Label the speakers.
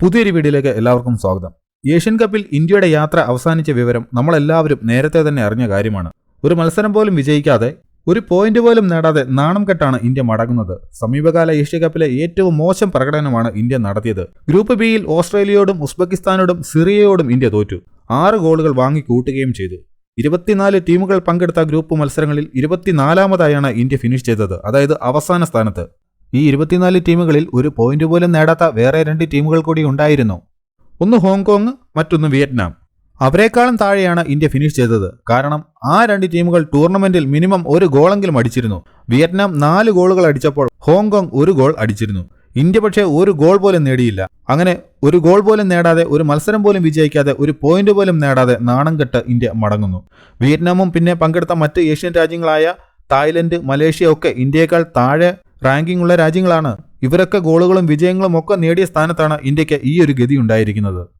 Speaker 1: പുതിയൊരു വീഡിയോയിലേക്ക് എല്ലാവർക്കും സ്വാഗതം. ഏഷ്യൻ കപ്പിൽ ഇന്ത്യയുടെ യാത്ര അവസാനിച്ച വിവരം നമ്മളെല്ലാവരും നേരത്തെ തന്നെ അറിഞ്ഞ കാര്യമാണ്. ഒരു മത്സരം പോലും വിജയിക്കാതെ ഒരു പോയിന്റ് പോലും നേടാതെ നാണം കെട്ടാണ് ഇന്ത്യ മടങ്ങുന്നത്. സമീപകാല ഏഷ്യ കപ്പിലെ ഏറ്റവും മോശം പ്രകടനമാണ് ഇന്ത്യ നടത്തിയത്. ഗ്രൂപ്പ് ബിയിൽ ഓസ്ട്രേലിയയോടും ഉസ്ബെക്കിസ്ഥാനോടും സിറിയയോടും ഇന്ത്യ തോറ്റു. ആറ് ഗോളുകൾ വാങ്ങി കൂട്ടുകയും ചെയ്തു. ഇരുപത്തിനാല് ടീമുകൾ പങ്കെടുത്ത ഗ്രൂപ്പ് മത്സരങ്ങളിൽ ഇരുപത്തിനാലാമതായാണ് ഇന്ത്യ ഫിനിഷ് ചെയ്തത്. അതായത് അവസാന സ്ഥാനത്ത്. ഈ ഇരുപത്തിനാല് ടീമുകളിൽ ഒരു പോയിന്റ് പോലും നേടാത്ത വേറെ രണ്ട് ടീമുകൾ കൂടി ഉണ്ടായിരുന്നു. ഒന്ന് ഹോങ്കോങ് മറ്റൊന്ന് വിയറ്റ്നാം. അവരെക്കാളും താഴെയാണ് ഇന്ത്യ ഫിനിഷ് ചെയ്തത്. കാരണം ആ രണ്ട് ടീമുകൾ ടൂർണമെന്റിൽ മിനിമം ഒരു ഗോളെങ്കിലും അടിച്ചിരുന്നു. വിയറ്റ്നാം നാല് ഗോളുകൾ അടിച്ചപ്പോൾ ഹോങ്കോങ് ഒരു ഗോൾ അടിച്ചിരുന്നു. ഇന്ത്യ പക്ഷേ ഒരു ഗോൾ പോലും നേടിയില്ല. അങ്ങനെ ഒരു ഗോൾ പോലും നേടാതെ ഒരു മത്സരം പോലും വിജയിക്കാതെ ഒരു പോയിന്റ് പോലും നേടാതെ നാണം കെട്ട് ഇന്ത്യ മടങ്ങുന്നു. വിയറ്റ്നാമും പിന്നെ പങ്കെടുത്ത മറ്റ് ഏഷ്യൻ രാജ്യങ്ങളായ തായ്ലൻഡ് മലേഷ്യ ഒക്കെ ഇന്ത്യയേക്കാൾ താഴെ റാങ്കിംഗ് ഉള്ള രാജ്യങ്ങളാണ്. ഇവരൊക്കെ ഗോളുകളും വിജയങ്ങളും ഒക്കെ നേടിയ സ്ഥാനത്താണ് ഇന്ത്യയ്ക്ക് ഈ ഒരു ഗതി ഉണ്ടായിരിക്കുന്നത്.